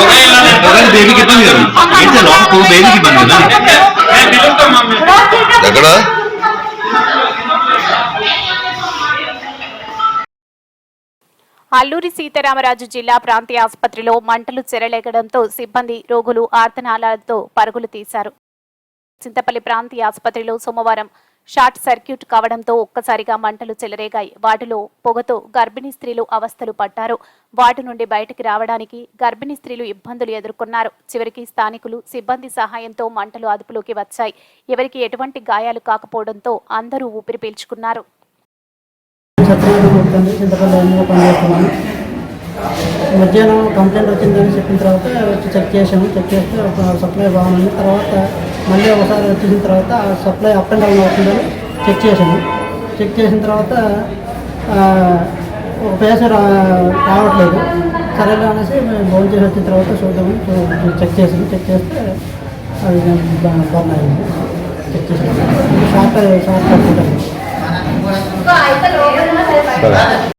ఒకవేళ బేబీకి ఇబ్బంది కదా ఎక్కడ అల్లూరి సీతారామరాజు జిల్లా ప్రాంతీయ ఆసుపత్రిలో మంటలు చెరలేగడంతో సిబ్బంది రోగులు ఆర్తనాళాలతో పరుగులు తీశారు చింతపల్లి ప్రాంతీయ ఆసుపత్రిలో సోమవారం షార్ట్ సర్క్యూట్ కావడంతో ఒక్కసారిగా మంటలు చెలరేగాయి. వాటిలో పొగతో గర్భిణీ స్త్రీలు అవస్థలు పట్టారు వాటి నుండి బయటికి రావడానికి గర్భిణీ స్త్రీలు ఇబ్బందులు ఎదుర్కొన్నారు. చివరికి స్థానికులు సిబ్బంది సహాయంతో మంటలు అదుపులోకి వచ్చాయి. ఎవరికి ఎటువంటి గాయాలు కాకపోవడంతో అందరూ ఊపిరి పీల్చుకున్నారు. మధ్యాహ్నం కంప్లైంట్ వచ్చిందని చెప్పిన తర్వాత వచ్చి చెక్ చేసాము చెక్ చేస్తే ఒక సప్లై బాగుంది తర్వాత మళ్ళీ ఒకసారి వచ్చేసిన తర్వాత ఆ సప్లై అప్ అండ్ డౌన్ అవుతుందని చెక్ చేసాము చెక్ చేసిన తర్వాత ఆ, ఒక పేసర్ రావట్లేదు. సరేలే అనేసి మేము ఫోన్ చేసి వచ్చిన తర్వాత చూద్దాము చెక్ చేసాము చెక్ చేస్తే అది బర్న్ అయింది. చెక్ చేసాము షార్ట్ షార్ట్ సరే.